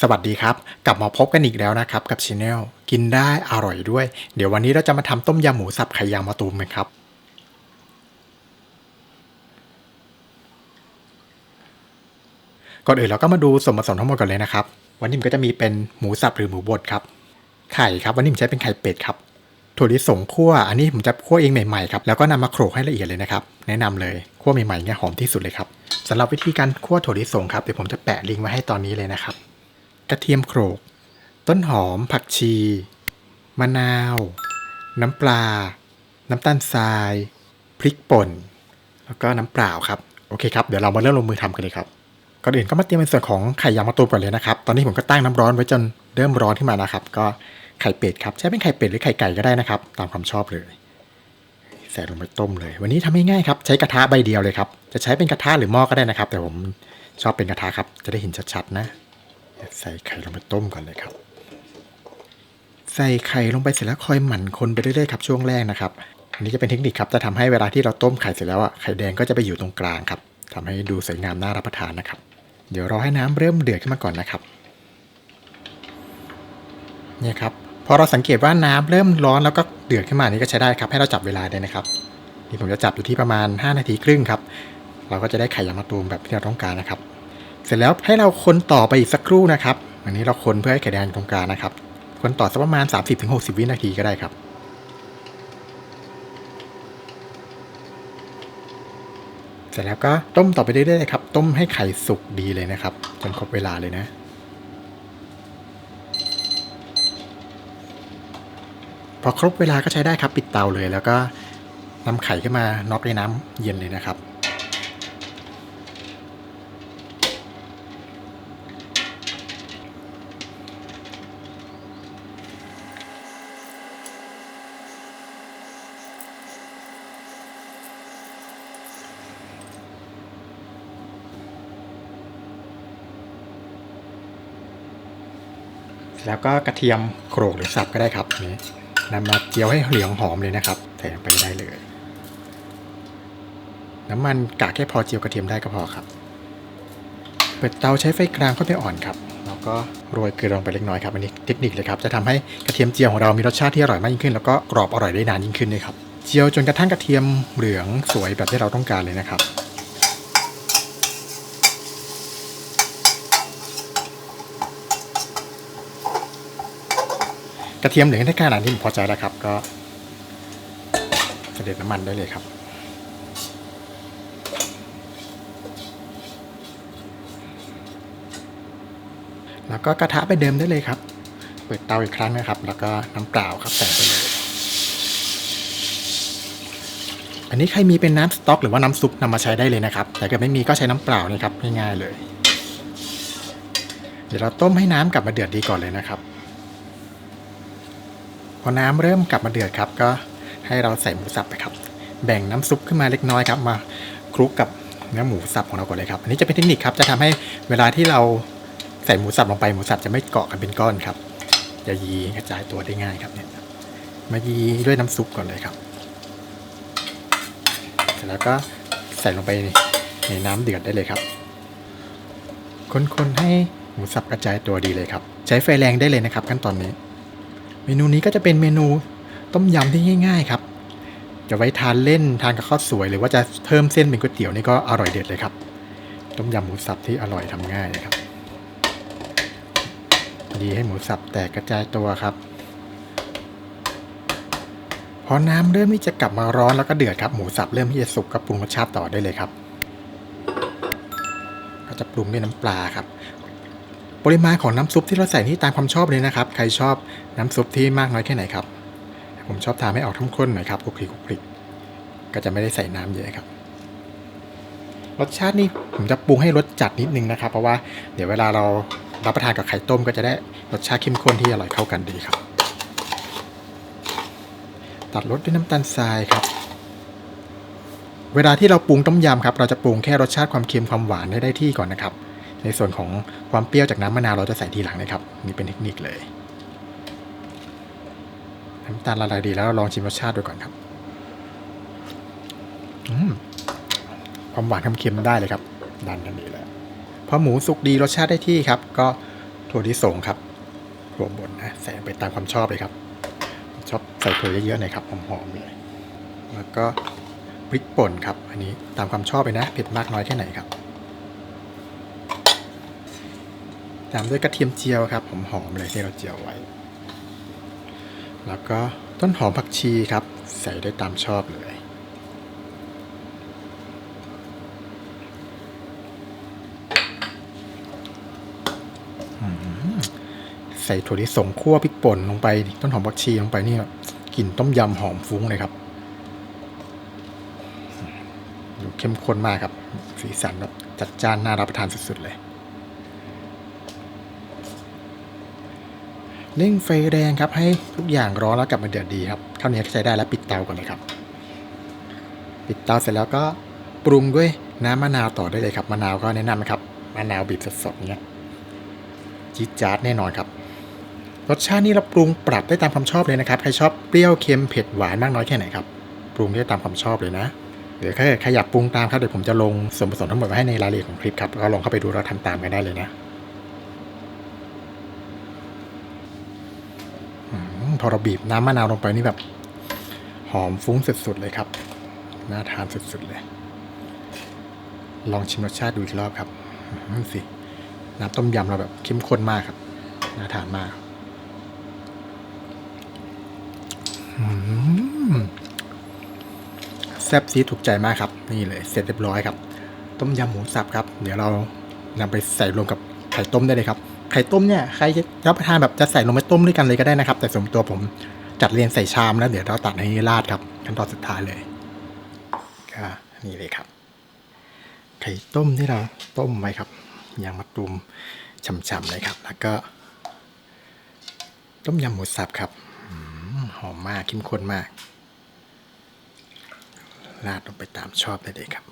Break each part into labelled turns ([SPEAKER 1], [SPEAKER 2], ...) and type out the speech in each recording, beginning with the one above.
[SPEAKER 1] สวัสดีครับ กลับมาพบกันอีกแล้วนะครับ กับช anel กินได้อร่อยด้วย เดี๋ยววันนี้เราจะมาทำต้มยำหมูสับไข่ยางมะตูมกันครับ ก่อนอื่นเราก็มาดูส่วนผสมทั้งหมดก่อนเลยนะครับ วันนี้มันก็จะมีเป็นหมูสับหรือหมูบดครับ ไข่ครับ วันนี้ผมใช้เป็นไข่เป็ดครับ ถั่วลิสงคั่ว อันนี้ผมจะคั่วเองใหม่ๆครับ แล้วก็นำมาโขลกให้ละเอียดเลยนะครับ แนะนำเลย คั่วใหม่ๆเนี่ยหอมที่สุดเลยครับสำหรับวิธีการคั่วถั่วลิสงครับ เดี๋ยวผมจะแปะลิงก์ไว้ให้ตอนนี้เลยนะครับ กระเทียมโขลก ต้นหอม ผักชี มะนาว น้ำปลา น้ำตาลทราย พริกป่น แล้วก็น้ำเปล่าครับ โอเคครับ เดี๋ยวเรามาเริ่มลงมือทำกันเลยครับ ก่อนอื่นก็มาเตรียมในส่วนของไข่ยางมะตูมก่อนเลยนะครับ ตอนนี้ผมก็ตั้งน้ำร้อนไว้จนเริ่มร้อนขึ้นมานะครับ ก็ไข่เป็ดครับ ใช้เป็นไข่เป็ดหรือไข่ไก่ก็ได้นะครับ ตามความชอบเลย ใส่ลงไปต้มเลย วันนี้ทำง่ายๆครับ ใช้กระทะใบเดียวเลยครับ จะใช้เป็นกระทะหรือหม้อก็ได้นะครับ แต่ผมชอบเป็นกระทะครับ จะได้เห็นชัดๆนะ ใส่ไข่ลงไปต้มก่อนเลยครับ ใส่ไข่ลงไปเสร็จแล้วคอยหมั่นคนไปเรื่อยๆครับช่วงแรกนะครับอันนี้จะเป็นเทคนิคครับจะทำให้เวลาที่เราต้มไข่เสร็จแล้วอะไข่แดงก็จะไปอยู่ตรงกลางครับทำให้ดูสวยงามน่ารับประทานนะครับ เดี๋ยวรอให้น้ำเริ่มเดือดขึ้นมาก่อนนะครับเนี่ยครับพอเราสังเกตว่าน้ำเริ่มร้อนแล้วก็เดือดขึ้นมานี่ก็ใช้ได้ครับ ให้เราจับเวลาได้นะครับนี่ผมจะจับอยู่ที่ประมาณ 5 นาทีครึ่งครับ เราก็จะได้ไข่ยางมะตูมแบบที่เราต้องการนะครับ เสร็จแล้วให้เราคนต่อไปอีกสักครู่นะครับ อันนี้เราคนเพื่อให้ไข่แดงตรงกลางนะครับ คนต่อสักประมาณ 30-60 วินาทีก็ได้ครับเสร็จแล้วก็ต้มต่อไปเรื่อยๆเลยครับ ต้มให้ไข่สุกดีเลยนะครับ จนครบเวลาเลยนะ พอครบเวลาก็ใช้ได้ครับ ปิดเตาเลย แล้วก็นำไข่ขึ้นมาน็อกในน้ำเย็นเลยนะครับ แล้วก็กระเทียมโขลกหรือสับก็ได้ครับนนี้นำมาเจียวให้เหลืองหอมเลยนะครับใส่ลงไปได้เลย น้ำมันกะแค่พอเจียวกระเทียมได้ก็พอครับ เปิดเตาใช้ไฟกลางค่อนไปอ่อนครับแล้วก็โรยเกลือลงไปเล็กน้อยครับอันนี้เทคนิคเลยครับจะทำให้กระเทียมเจียวของเรามีรสชาติที่อร่อยมากยิ่งขึ้น แล้วก็กรอบอร่อยได้นานยิ่งขึ้นเลยครับเจียวจนกระทั่งกระเทียมเหลืองสวยแบบที่เราต้องการเลยนะครับ กระเทียมเหลืองได้ขนาดนี้ผมพอใจแล้วครับ ก็เสด็จน้ำมันได้เลยครับ แล้วก็กระทะไปเดิมได้เลยครับ เปิดเตาอีกครั้งนะครับ แล้วก็น้ำเปล่าครับใส่ไปเลยอันนี้ใครมีเป็นน้ำสต๊อกหรือว่าน้ำซุปนำมาใช้ได้เลยนะครับ แต่ถ้าไม่มีก็ใช้น้ำเปล่านี่ครับง่ายๆเลย เดี๋ยวเราต้มให้น้ำกลับมาเดือดดีก่อนเลยนะครับ พอน้ำเริ่มกลับมาเดือดครับ ก็ให้เราใส่หมูสับไปครับ แบ่งน้ำซุปขึ้นมาเล็กน้อยครับ มาคลุกกับเนื้อหมูสับของเราก่อนเลยครับ อันนี้จะเป็นเทคนิคครับ จะทำให้เวลาที่เราใส่หมูสับลงไปหมูสับจะไม่เกาะกันเป็นก้อนครับ จะยีกระจายตัวได้ง่ายครับเนี่ย มายีด้วยน้ำซุปก่อนเลยครับ เสร็จแล้วก็ใส่ลงไปในน้ำเดือดได้เลยครับคนๆให้หมูสับกระจายตัวดีเลยครับ ใช้ไฟแรงได้เลยนะครับขั้นตอนนี้ เมนูนี้ก็จะเป็นเมนูต้มยำที่ง่าย ๆ ครับจะไว้ทานเล่นทานกับข้าวสวย หรือว่าจะเพิ่มเส้นเป็นก๋วยเตี๋ยวนี่ก็อร่อยเด็ดเลยครับ ต้มยำหมูสับที่อร่อยทำง่ายนะครับ ดีให้หมูสับแตกกระจายตัวครับ พอน้ำเริ่มที่จะกลับมาร้อนแล้วก็เดือดครับหมูสับเริ่มที่จะสุกก็ปรุงรสชาติต่อได้เลยครับ ก็จะปรุงด้วยน้ำปลาครับ ปริมาณของน้ำซุปที่เราใส่นี่ตามความชอบเลยนะครับ ใครชอบน้ำซุปที่มากน้อยแค่ไหนครับ ผมชอบทานให้ออกทั้งข้นหน่อยครับคลุกคลิกคลุกคลิกก็จะไม่ได้ใส่น้ำเยอะครับ รสชาตินี่ผมจะปรุงให้รสจัดนิดนึงนะครับ เพราะว่าเดี๋ยวเวลาเรารับประทานกับไข่ต้มก็จะได้รสชาติเข้มข้นที่อร่อยเข้ากันดีครับ ตัดรสด้วยน้ำตาลทรายครับ เวลาที่เราปรุงต้มยำครับ เราจะปรุงแค่รสชาติความเค็มความหวานให้ได้ที่ก่อนนะครับ ในส่วนของความเปรี้ยวจากน้ำมะนาวเราจะใส่ทีหลังนะครับนี่เป็นเทคนิคเลย น้ำตาลละลายดีแล้วเราลองชิมรสชาติดูก่อนครับอืมความหวานความเค็มได้เลยครับดันทันทีแล้วพอหมูสุกดีรสชาติได้ที่ครับ ก็ถั่วลิสงครับถั่วบดนะใส่ไปตามความชอบเลยครับ ชอบใส่ถั่วเยอะๆหน่อยครับหอมๆเลยแล้วก็พริกป่นครับ อันนี้ตามความชอบเลยนะเผ็ดมากน้อยแค่ไหนครับ ตามด้วยกระเทียมเจียวครับหอมๆเลยที่เราเจียวไว้ แล้วก็ต้นหอมผักชีครับ ใส่ได้ตามชอบเลย ใส่ถั่วลิสงคั่วพริกป่นลงไป ต้นหอมผักชีลงไปนี่กลิ่นต้มยำหอมฟุ้งเลยครับดูเข้มข้นมากครับ สีสันแบบจัดจ้านน่ารับประทานสุดๆเลย เร่งไฟแรงครับให้ทุกอย่างร้อนแล้วกลับมาเดือดดีครับเท่านี้ใช้ได้แล้วปิดเตาก่อนเลยครับ ปิดเตาเสร็จแล้วก็ปรุงด้วยน้ำมะนาวต่อได้เลยครับมะนาวก็แนะนำครับมะนาวบีบสดๆเนี้ยจี๊ดจ๊าดแน่นอนครับ รสชาตินี่เราปรุงปรับได้ตามความชอบเลยนะครับใครชอบเปรี้ยวเค็มเผ็ดหวานมากน้อยแค่ไหนครับปรุงได้ตามความชอบเลยนะหรือถ้าเกิดใครอยากปรุงตามครับเดี๋ยวผมจะลงส่วนผสมทั้งหมดไว้ให้ในรายละเอียดของคลิปครับก็ลองเข้าไปดูแล้วทำตามกันได้เลยนะอืม พอเราบีบน้ำมะนาวลงไปนี่แบบ หอมฟุ้งสุดๆเลยครับ น่าทานสุดๆเลย ลองชิมรสชาติดูอีกรอบครับอืมสิน้ำต้มยำเราแบบเข้มข้นมากครับ น่าทานมากแซ่บซีดถูกใจมากครับ นี่เลยเสร็จเรียบร้อยครับ ต้มยำหมูสับครับ เดี๋ยวเรานำไปใส่รวมกับไข่ต้มได้เลยครับ ไข่ต้มเนี่ยใครจะรับประทานแบบจะใส่ลงไปต้มด้วยกันเลยก็ได้นะครับ แต่สมตัวผมจัดเรียงใส่ชามแล้วเดี๋ยวเราตัดให้ราดครับขั้นตอนสุดท้ายเลยก็นี่เลยครับ ไข่ต้มที่เราต้มไว้ครับยางมะตูมฉ่ำๆเลยครับ แล้วก็ ต้มยำหมูสับครับอหอมมากเข้มข้นมากราดลงไปตามชอบได้เลยครับ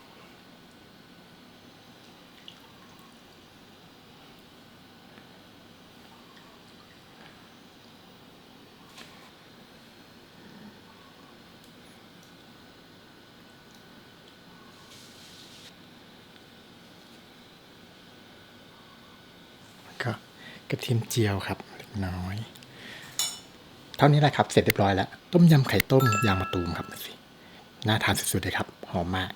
[SPEAKER 1] กระเทียมเจียวครับเล็กน้อย เท่านี้แหละครับ เสร็จเรียบร้อยแล้ว ต้มยำไข่ต้มยางมะตูมครับสิน่าทานสุดๆเลยครับ หอมมาก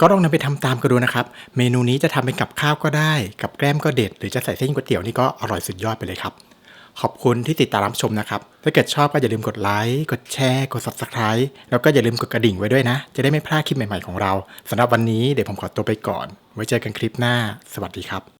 [SPEAKER 1] ก็ลองนำไปทำตามกันดูนะครับ เมนูนี้จะทำเป็นกับข้าวก็ได้ กับแกล้มก็เด็ด หรือจะใส่เส้นก๋วยเตี๋ยวนี่ก็อร่อยสุดยอดไปเลยครับ ขอบคุณที่ติดตามรับชมนะครับ ถ้าเกิดชอบก็อย่าลืมกดไลค์ กดแชร์ กด subscribe แล้วก็อย่าลืมกดกระดิ่งไว้ด้วยนะ จะได้ไม่พลาดคลิปใหม่ๆของเราสำหรับวันนี้เดี๋ยวผมขอตัวไปก่อน ไว้เจอกันคลิปหน้า สวัสดีครับ